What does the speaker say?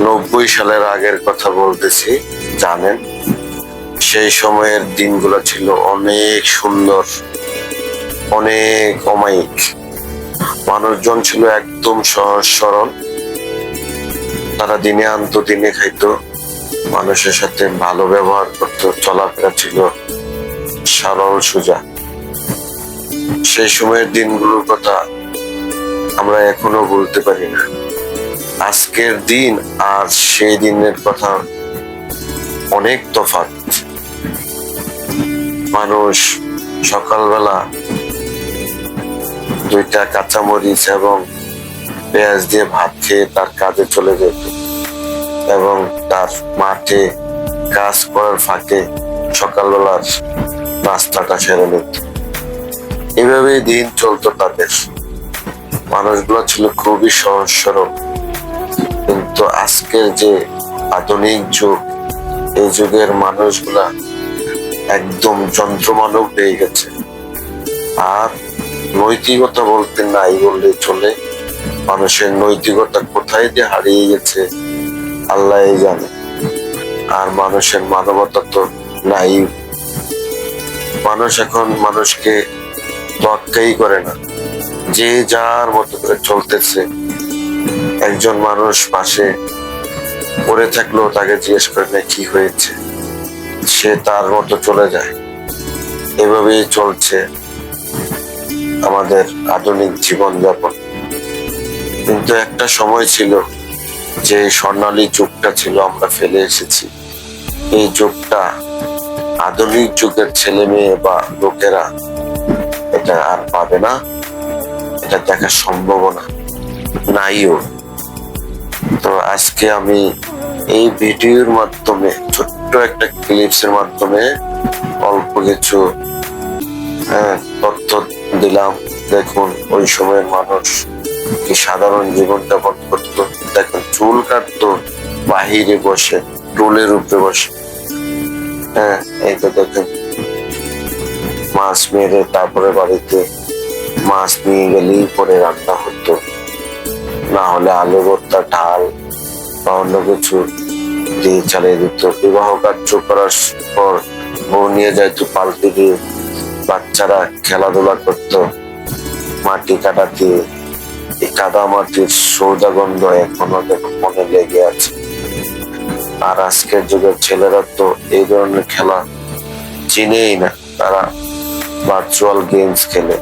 নব্বই সালের আগের কথা বলতেছি, জানেন? সেই সময়ের দিনগুলো ছিল অনেক সুন্দর, অনেক অমায়িক। মানুষজন ছিল একদম সহজ সরল। তারা দিনে আনতো, দিনে খাইতো। মানুষের সাথে ভালো ব্যবহার করতো, চলাফেরা ছিল সরল সোজা। সেই সময়ের দিনগুলোর কথা আমরা এখনও বলতে পারি না। আজকের দিন আর সেই দিনের কথা অনেক তফাৎ। মানুষ সকালবেলা দুইটা কাঁচামরিচ এবং পেঁয়াজ দিয়ে ভাত খেয়ে তার কাজে চলে যেত এবং তার মাঠে কাজ করার ফাঁকে সকালবেলার রাস্তাটা সেরে নিত। এভাবেই দিন চলতো তাদের। মানুষগুলো ছিল খুবই সহজ সরল। কিন্তু আজকের যে আধুনিক যুগ, এই যুগের মানুষগুলা একদম যন্ত্রমানব হয়ে গেছে। আর নৈতিকতা বলতে নাই বললে চলে। মানুষের নৈতিকতা কোথায় যে হারিয়ে গেছে, আল্লাহ জানে। আর মানুষের মানবতা তো নাই। মানুষ এখন মানুষকে তোয়াক্কাই করে না। যে যার মতো করে চলতেছে একজন মানুষ পাশে পড়ে থাকলেও তাকে জিজ্ঞেস করে না কি হয়েছে? সে তার মতো চলে যায়। এভাবেই চলছে আমাদের আধুনিক জীবনযাপন। কিন্তু একটা সময় ছিল যে স্বর্ণালী যুগটা ছিল, আমরা ফেলে এসেছি। এই যুগটা আধুনিক যুগের ছেলে মেয়ে বা লোকেরা এটা আর পাবে না। এটা দেখা সম্ভব না। নাইও। তো আজকে আমি এই ভিডিওর মাধ্যমে ছোট্ট একটা ক্লিপস এর মাধ্যমে অল্প কিছু হ্যাঁ, তথ্য দিলাম। দেখুন ওই সময়ের মানুষ কি সাধারণ জীবনযাপন করতো। দেখুন চুল কাটতো বাহিরে বসে টুলের উপরে বসে। হ্যাঁ এই তো দেখেন। মাছ মেরে তারপরে বাড়িতে মাছ নিয়ে গেলেই পরে রান্না হতো। না হলে আলু, ভর্তা ঢাল বা অন্য কিছু দিয়ে চালিয়ে দিত। বিবাহ কার্য করার পর বউ নিয়ে যাইতো পাল্টি দিয়ে বাচ্চারা খেলাধুলা করতো। মাটি কাটাতে এই কাদা মাটির সৌদা গন্ধ এখনও দেখো মনে লেগে আছে। আর আজকের যুগের ছেলেরা তো এই ধরনের খেলা চিনেই না। তারা ভার্চুয়াল গেমস খেলে।